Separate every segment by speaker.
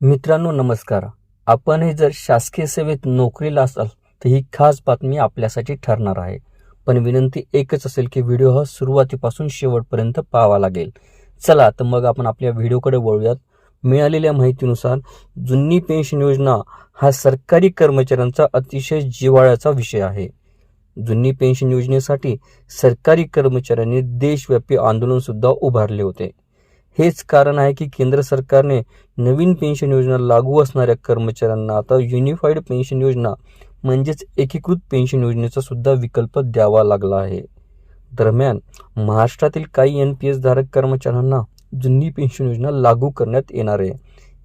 Speaker 1: मित्रांनो नमस्कार. आपणही जर शासकीय सेवेत नोकरीला असाल तर ही खास बातमी आपल्यासाठी ठरणार आहे. पण विनंती एकच असेल की व्हिडिओ हा सुरुवातीपासून शेवटपर्यंत पाहावा लागेल. चला तर मग आपण आपल्या व्हिडिओकडे वळूयात. मिळालेल्या माहितीनुसार जुनी पेन्शन योजना हा सरकारी कर्मचाऱ्यांचा अतिशय जिव्हाळ्याचा विषय आहे. जुनी पेन्शन योजनेसाठी सरकारी कर्मचाऱ्यांनी देशव्यापी आंदोलनसुद्धा उभारले होते. हेच कारण आहे की केंद्र सरकारने नवीन पेन्शन योजना लागू असणाऱ्या कर्मचाऱ्यांना आता युनिफाईड पेन्शन योजना म्हणजेच एकीकृत पेन्शन योजनेचा सुद्धा विकल्प द्यावा लागला आहे. दरम्यान महाराष्ट्रातील काही एन पी एस धारक कर्मचाऱ्यांना जुनी पेन्शन योजना लागू करण्यात येणार आहे.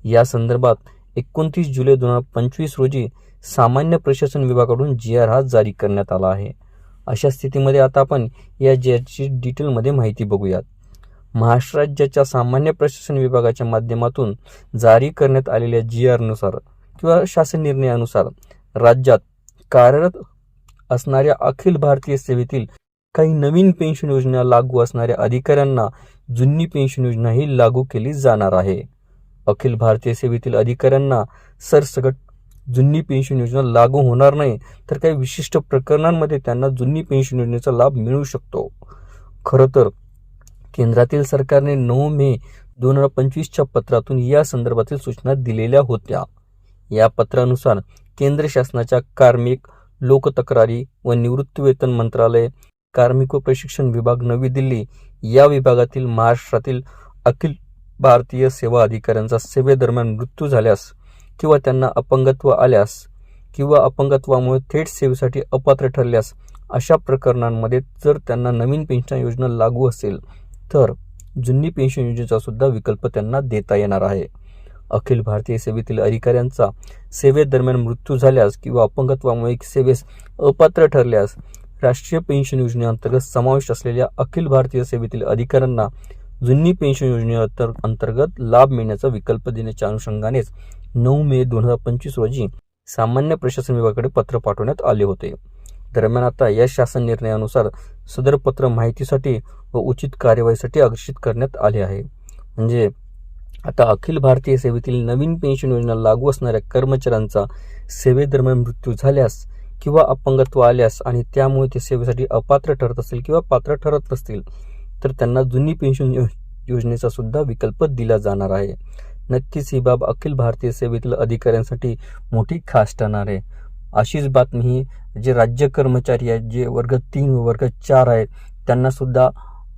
Speaker 1: या संदर्भात एकोणतीस जुलै दोन हजार पंचवीस रोजी सामान्य प्रशासन विभागाकडून जी आर हा जारी करण्यात आला आहे. अशा स्थितीमध्ये आता आपण या जी आरची डिटेलमध्ये माहिती बघूयात. महाराष्ट्र राज्याच्या सामान्य प्रशासन विभागाच्या माध्यमातून जारी करण्यात आलेल्या जी आरनुसार किंवा शासन निर्णयानुसार राज्यात कार्यरत असणाऱ्या अखिल भारतीय सेवेतील काही नवीन पेन्शन योजना लागू असणाऱ्या अधिकाऱ्यांना जुनी पेन्शन योजना ही लागू केली जाणार आहे. अखिल भारतीय सेवेतील अधिकाऱ्यांना सरसकट जुनी पेन्शन योजना लागू होणार नाही तर काही विशिष्ट प्रकरणांमध्ये त्यांना जुनी पेन्शन योजनेचा लाभ मिळू शकतो. खरं तर केंद्रातील सरकारने नऊ मे दोन हजार पंचवीसच्या पत्रातून या संदर्भातील सूचना दिलेल्या होत्या. या पत्रानुसार केंद्र शासनाच्या कार्मिक लोकतक्रारी व निवृत्तीवेतन मंत्रालय कार्मिक व प्रशिक्षण विभाग नवी दिल्ली या विभागातील महाराष्ट्रातील अखिल भारतीय सेवा अधिकाऱ्यांचा सेवेदरम्यान मृत्यू झाल्यास किंवा त्यांना अपंगत्व आल्यास किंवा अपंगत्वामुळे थेट सेवेसाठी अपात्र ठरल्यास अशा प्रकरणांमध्ये जर त्यांना नवीन पेन्शन योजना लागू असेल तर जुनी पेन्शन योजनेचा सुद्धा विकल्प त्यांना देता येणार आहे. अखिल भारतीय सेवेतील अधिकाऱ्यांचा सेवेदरम्यान मृत्यू झाल्यास किंवा अपंगत्वामुळे सेवेस अपात्र ठरल्यास राष्ट्रीय पेन्शन योजनेअंतर्गत समाविष्ट असलेल्या अखिल भारतीय सेवेतील अधिकाऱ्यांना जुनी पेन्शन योजने अंतर्गत लाभ मिळण्याचा विकल्प देण्याच्या अनुषंगानेच नऊ मे दोन हजार पंचवीस रोजी सामान्य प्रशासन विभागाकडे पत्र पाठवण्यात आले होते. दरम्यान आता या शासन निर्णयानुसार सदर पत्र माहितीसाठी व उचित कार्यवाहीसाठी आकर्षित करण्यात आले आहे. म्हणजे आता अखिल भारतीय सेवेतील नवीन पेन्शन योजना लागू असणाऱ्या कर्मचाऱ्यांचा सेवेदरम्यान मृत्यू झाल्यास किंवा अपंगत्व आल्यास आणि त्यामुळे ते सेवेसाठी अपात्र ठरत असेल किंवा पात्र ठरत नसतील तर त्यांना जुनी पेन्शन योजनेचा सुद्धा विकल्प दिला जाणार आहे. नक्कीच ही बाब अखिल भारतीय सेवेतील अधिकाऱ्यांसाठी मोठी खास ठरणार आहे. अशीच बातमी ही जे राज्य कर्मचारी आहेत जे वर्ग तीन व वर्ग चार आहेत त्यांना सुद्धा